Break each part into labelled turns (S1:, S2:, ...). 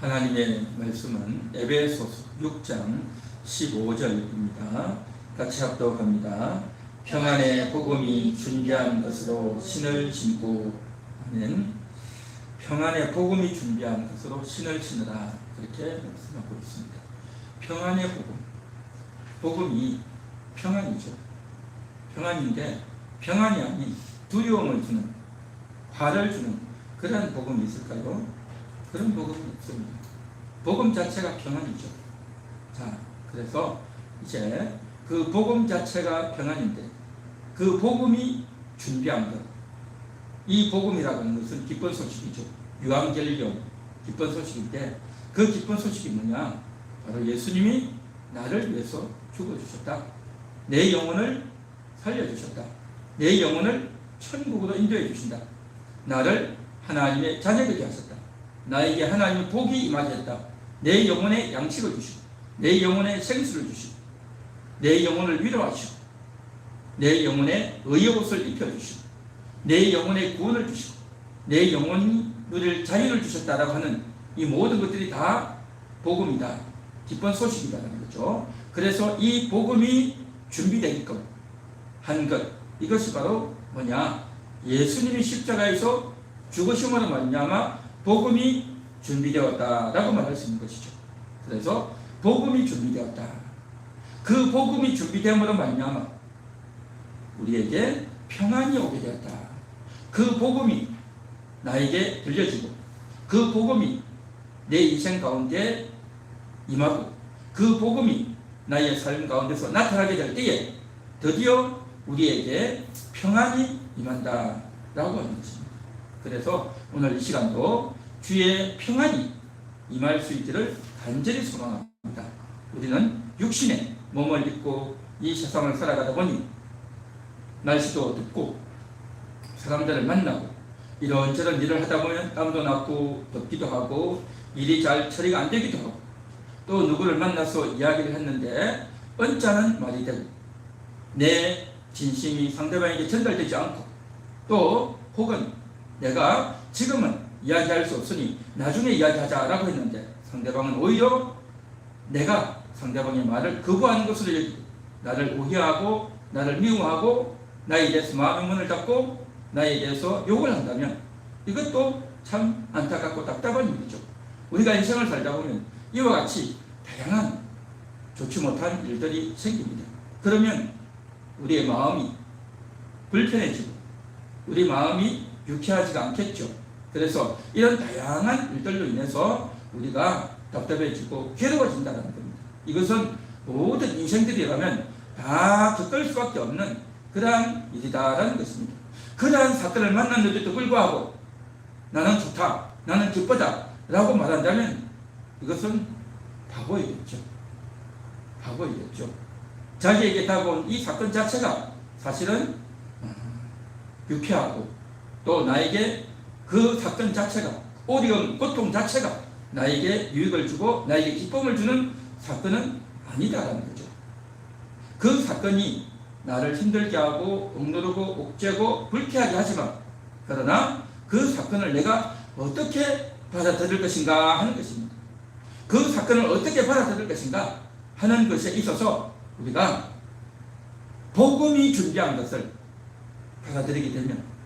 S1: 하나님의 말씀은 에베소서 6장 15절입니다. 같이 합독합니다. 평안의 복음이 준비한 것으로 신을 신고 하는 평안의 복음이 준비한 것으로 신을 신으라 그렇게 말씀하고 있습니다. 평안의 복음 복음이 평안이죠. 평안인데 평안이 아닌 두려움을 주는 화를 주는 그런 복음이 있을까요? 그런 복음이 없습니다. 복음 자체가 평안이죠. 자, 그래서 이제 그 복음 자체가 평안인데 그 복음이 준비한 것. 이 복음이라고 하는 것은 기쁜 소식이죠. 유앙젤리온 기쁜 소식인데 그 기쁜 소식이 뭐냐? 바로 예수님이 나를 위해서 죽어주셨다. 내 영혼을 살려주셨다. 내 영혼을 천국으로 인도해 주신다. 나를 하나님의 자녀되게 하셨다. 나에게 하나님의 복이 임하셨다. 내 영혼에 양식을 주시고, 내 영혼에 생수를 주시고, 내 영혼을 위로하시고, 내 영혼에 의의 옷을 입혀주시고, 내 영혼에 구원을 주시고, 내 영혼이 너를 자유를 주셨다라고 하는 이 모든 것들이 다 복음이다. 기쁜 소식이라는 거죠. 그래서 이 복음이 준비되게끔 한 것, 이것이 바로 뭐냐? 예수님이 십자가에서 죽으심으로 말미암아 복음이 준비되었다라고 말할 수 있는 것이죠. 그래서 복음이 준비되었다. 그 복음이 준비됨으로 말미암아 우리에게 평안이 오게 되었다. 그 복음이 나에게 들려지고 그 복음이 내 인생 가운데 임하고 그 복음이 나의 삶 가운데서 나타나게 될 때에 드디어 우리에게 평안이 임한다라고 하는 것입니다. 그래서 오늘 이 시간도 주의 평안이 임할 수 있기를 간절히 소망합니다. 우리는 육신의 몸을 입고 이 세상을 살아가다 보니 날씨도 덥고 사람들을 만나고 이런저런 일을 하다 보면 땀도 나고 덥기도 하고 일이 잘 처리가 안 되기도 하고 또 누구를 만나서 이야기를 했는데 언짢은 말이 되고 내 진심이 상대방에게 전달되지 않고 또 혹은 내가 지금은 이야기할 수 없으니 나중에 이야기하자라고 했는데 상대방은 오히려 내가 상대방의 말을 거부하는 것으로 여기고 나를 오해하고 나를 미워하고 나에 대해서 마음의 문을 닫고 나에 대해서 욕을 한다면 이것도 참 안타깝고 답답한 일이죠. 우리가 인생을 살다 보면 이와 같이 다양한 좋지 못한 일들이 생깁니다. 그러면 우리의 마음이 불편해지고 우리 마음이 유쾌하지가 않겠죠. 그래서 이런 다양한 일들로 인해서 우리가 답답해지고 괴로워진다는 겁니다. 이것은 모든 인생들이라면 다 겪을 수밖에 없는 그러한 일이다라는 것입니다. 그러한 사건을 만났는데도 불구하고 나는 좋다, 나는 기쁘다 라고 말한다면 이것은 바보이겠죠. 바보이겠죠. 자기에게 다가온 이 사건 자체가 사실은 음, 유쾌하고 또 나에게 그 사건 자체가 오리온 고통 자체가 나에게 유익을 주고 나에게 기쁨을 주는 사건은 아니다라는 거죠. 그 사건이 나를 힘들게 하고 억누르고 옥죄고 불쾌하게 하지만 그러나 그 사건을 내가 어떻게 받아들일 것인가 하는 것입니다. 그 사건을 어떻게 받아들일 것인가 하는 것에 있어서 우리가 복음이 준비한 것을 받아들이게 되면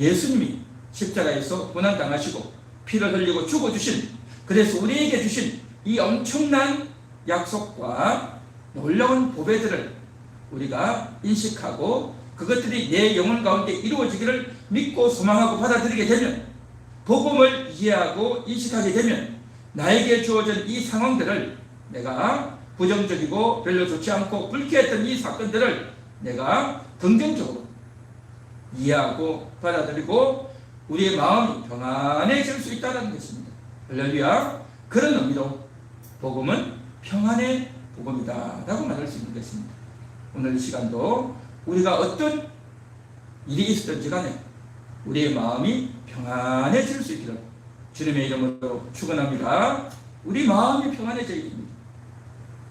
S1: 예수님이 십자가에서 고난당하시고 피를 흘리고 죽어주신 그래서 우리에게 주신 이 엄청난 약속과 놀라운 보배들을 우리가 인식하고 그것들이 내 영혼 가운데 이루어지기를 믿고 소망하고 받아들이게 되면 복음을 이해하고 인식하게 되면 나에게 주어진 이 상황들을 내가 부정적이고 별로 좋지 않고 불쾌했던 이 사건들을 내가 긍정적으로 이해하고 받아들이고 우리의 마음이 평안해질 수 있다는 것입니다. 할렐루야. 그런 의미로 복음은 평안의 복음이다 라고 말할 수 있는 것입니다. 오늘 이 시간도 우리가 어떤 일이 있었든지 간에 우리의 마음이 평안해질 수 있기를 주님의 이름으로 축원합니다. 우리 마음이 평안해져야 됩니다.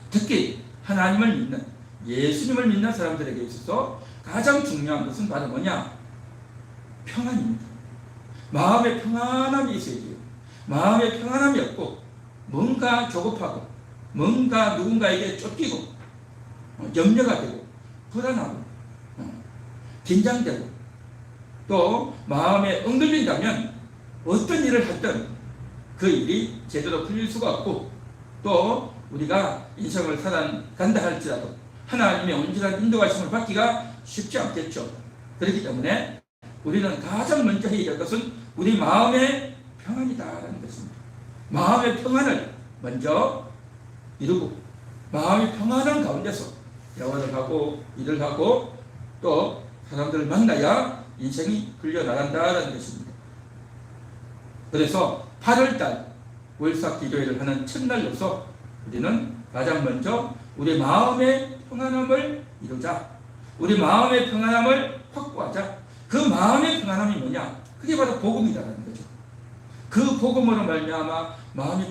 S1: 특히 하나님을 믿는 예수님을 믿는 사람들에게 있어서 가장 중요한 것은 바로 뭐냐? 평안입니다. 마음의 평안함이 있어야 돼요. 마음의 평안함이 없고 뭔가 조급하고 뭔가 누군가에게 쫓기고 어, 염려가 되고 불안하고 어, 긴장되고 또 마음에 엉들린다면 어떤 일을 하든 그 일이 제대로 풀릴 수가 없고 또 우리가 인생을 살아간다 할지라도 하나님의 온전한 인도하심을 받기가 쉽지 않겠죠. 그렇기 때문에 우리는 가장 먼저 해야 할 것은 우리 마음의 평안이다라는 것입니다. 마음의 평안을 먼저 이루고 마음이 평안한 가운데서 대화를 하고 일을 하고 또 사람들을 만나야 인생이 풀려나간다라는 것입니다. 그래서 8월달 월삭 기도회를 하는 첫날로서 우리는 가장 먼저 우리 마음의 평안함을 이루자. 우리 마음의 평안함을 확보하자. 그 마음의 평안함이 뭐냐? 그게 바로 복음이다라는 거죠. 그 복음으로 말미암아 마음이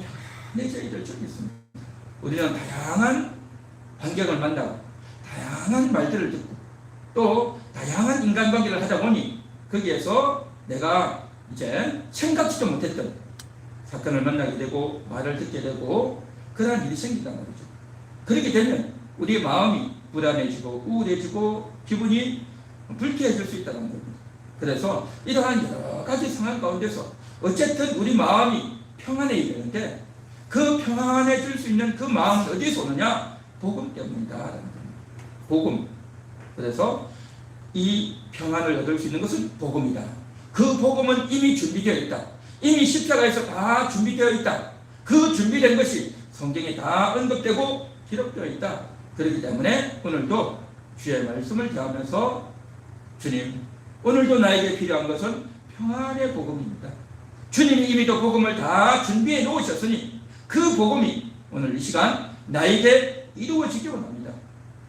S1: 평안해져야 될 적이 있습니다. 우리는 다양한 환경을 만나고 다양한 말들을 듣고 또 다양한 인간관계를 하다 보니 거기에서 내가 이제 생각지도 못했던 사건을 만나게 되고 말을 듣게 되고 그러한 일이 생긴단 말이죠. 그렇게 되면 우리의 마음이 불안해지고 우울해지고 기분이 불쾌해질 수 있다는 겁니다. 그래서 이러한 여러 가지 상황 가운데서 어쨌든 우리 마음이 평안해야 되는데 그 평안해질 수 있는 그 마음은 어디서 오느냐? 복음 겁니다. 복음. 그래서 이 평안을 얻을 수 있는 것은 복음이다. 그 복음은 이미 준비되어 있다. 이미 십자가에서 다 준비되어 있다. 그 준비된 것이 성경에 다 언급되고 기록되어 있다. 그렇기 때문에 오늘도 주의 말씀을 대하면서 주님, 오늘도 나에게 필요한 것은 평안의 복음입니다. 주님이 이미도 복음을 다 준비해 놓으셨으니 그 복음이 오늘 이 시간 나에게 이루어지기 원합니다.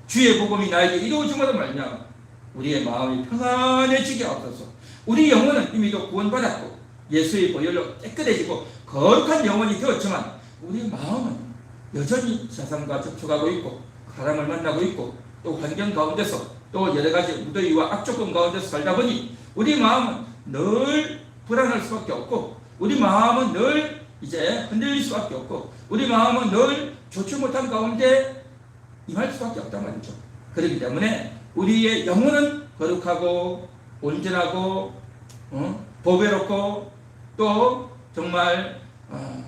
S1: 주의 복음이 나에게 이루어짐으로 말미암아 우리의 마음이 평안해지게 하옵소서. 우리 영혼은 이미도 구원받았고 예수의 보혈로 깨끗해지고 거룩한 영혼이 되었지만 우리 마음은 여전히 세상과 접촉하고 있고 사람을 만나고 있고 또 환경 가운데서 또 여러 가지 무더위와 악조건 가운데서 살다 보니 우리 마음은 늘 불안할 수밖에 없고 우리 마음은 늘 이제 흔들릴 수밖에 없고 우리 마음은 늘 좋지 못한 가운데 임할 수밖에 없단 말이죠. 그렇기 때문에 우리의 영혼은 거룩하고 온전하고 어? 보배롭고 또 정말 어,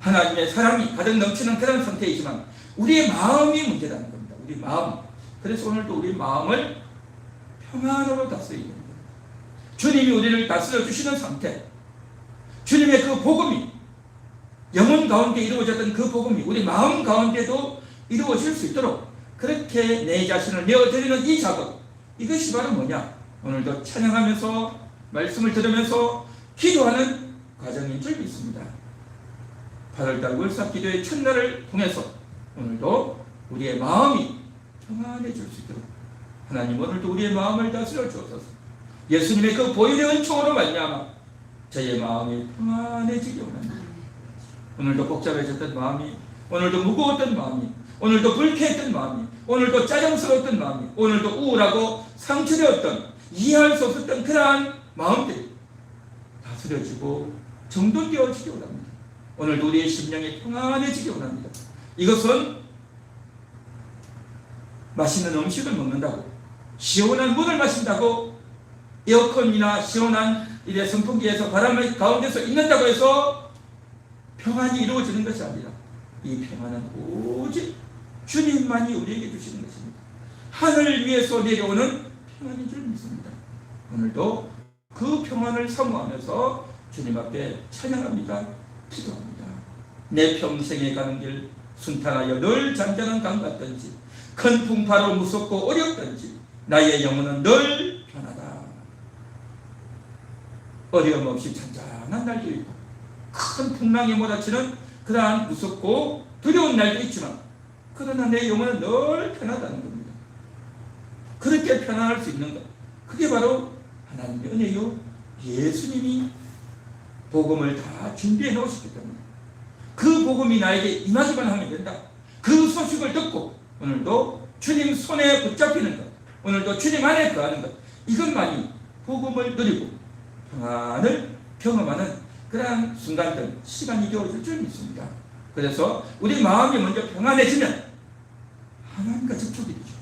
S1: 하나님의 사랑이 가득 넘치는 그런 상태이지만 우리의 마음이 문제라는 겁니다. 우리 마음. 그래서 오늘도 우리 마음을 평안으로 다스리는 겁니다. 주님이 우리를 다스려 주시는 상태. 주님의 그 복음이 영혼 가운데 이루어졌던 그 복음이 우리 마음 가운데도 이루어질 수 있도록 그렇게 내 자신을 내어드리는 이 작업. 이것이 바로 뭐냐? 오늘도 찬양하면서 말씀을 들으면서 기도하는 과정인 줄 믿습니다. 8월달 월삭 기도의 첫날을 통해서 오늘도 우리의 마음이 평안해질 수 있도록 하나님 오늘도 우리의 마음을 다스려 주옵소서. 예수님의 그 보일의 은총으로 말미암아 저의 마음이 평안해지기 원합니다. 오늘도 복잡해졌던 마음이 오늘도 무거웠던 마음이 오늘도 불쾌했던 마음이 오늘도 짜증스러웠던 마음이 오늘도 우울하고 상처되었던 이해할 수 없었던 그러한 마음들이 다스려지고 정돈되어지기 원합니다. 오늘도 우리의 심령이 평안해지기 원합니다. 이것은 맛있는 음식을 먹는다고 시원한 물을 마신다고 에어컨이나 시원한 이래 선풍기에서 바람 가운데서 있는다고 해서 평안이 이루어지는 것이 아니라 이 평안은 오직 주님만이 우리에게 주시는 것입니다. 하늘 위에서 내려오는 평안인 줄 믿습니다. 오늘도 그 평안을 사모하면서 주님 앞에 찬양합니다. 기도합니다. 내 평생에 가는 길 순탄하여 늘 잔잔한 강 같든지 큰 풍파로 무섭고 어렵든지 나의 영혼은 늘 편하다. 어려움 없이 잔잔한 날도 있고 큰 풍랑에 몰아치는 그러한 무섭고 두려운 날도 있지만 그러나 내 영혼은 늘 편하다는 겁니다. 그렇게 편안할 수 있는 것 그게 바로 하나님의 은혜요 예수님이 복음을 다 준비해 놓으셨기 때문에 그 복음이 나에게 임하기만 하면 된다. 그 소식을 듣고 오늘도 주님 손에 붙잡히는 것 오늘도 주님 안에 거하는 것 이것만이 복음을 누리고 평안을 경험하는 그러한 순간들 시간이 되어질 줄 믿습니다. 그래서 우리 마음이 먼저 평안해지면 하나님과 접촉이 되죠.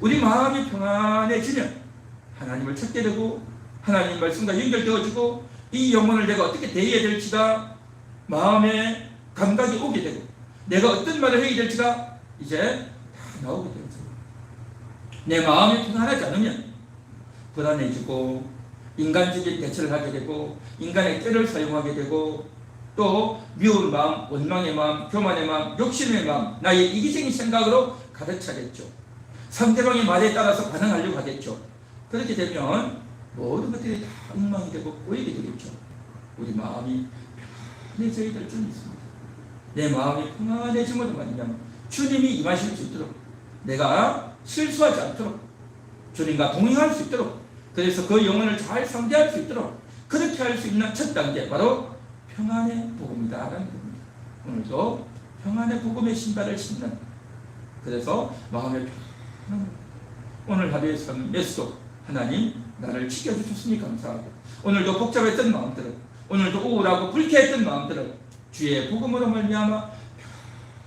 S1: 우리 마음이 평안해지면 하나님을 찾게 되고 하나님 말씀과 연결되어지고 이 영혼을 내가 어떻게 대해야 될지가 마음에 감각이 오게 되고 내가 어떤 말을 해야 될지가 이제 다 나오게 되죠. 내 마음이 평안하지 않으면 불안해지고 인간적인 대처를 하게 되고 인간의 꾀를 사용하게 되고 또 미운 마음, 원망의 마음, 교만의 마음, 욕심의 마음, 나의 이기적인 생각으로 가득 차겠죠. 상대방의 말에 따라서 반응하려고 하겠죠. 그렇게 되면 모든 것들이 다 엉망이 되고 꼬이게 되겠죠. 우리 마음이 평안해져야 될 줄이 있습니다. 내 마음이 평안해짐으로 말미암아 주님이 임하실 수 있도록 내가 실수하지 않도록 주님과 동행할 수 있도록 그래서 그 영혼을 잘 상대할 수 있도록 그렇게 할 수 있는 첫 단계 바로 평안의 복음이다라는 겁니다. 오늘도 평안의 복음의 신발을 신는 그래서 마음의 평안 오늘 하루의 삶에서도 하나님 나를 지켜주셨으니 감사하고 오늘도 복잡했던 마음들을 오늘도 우울하고 불쾌했던 마음들을 주의 복음으로 말미암아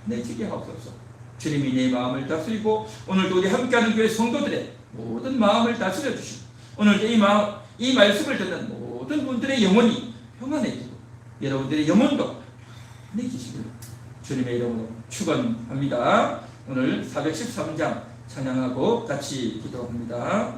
S1: 내지게 하옵소서 주님이 내 마음을 다스리고 오늘도 우리 함께하는 교회 성도들의 모든 마음을 다스려 주시고 오늘도 이 마음 이 말씀을 듣는 모든 분들의 영혼이 평안해지고 여러분들의 영혼도 평안해지시기를 주님의 이름으로 축원합니다. 오늘 413장 찬양하고 같이 기도합니다.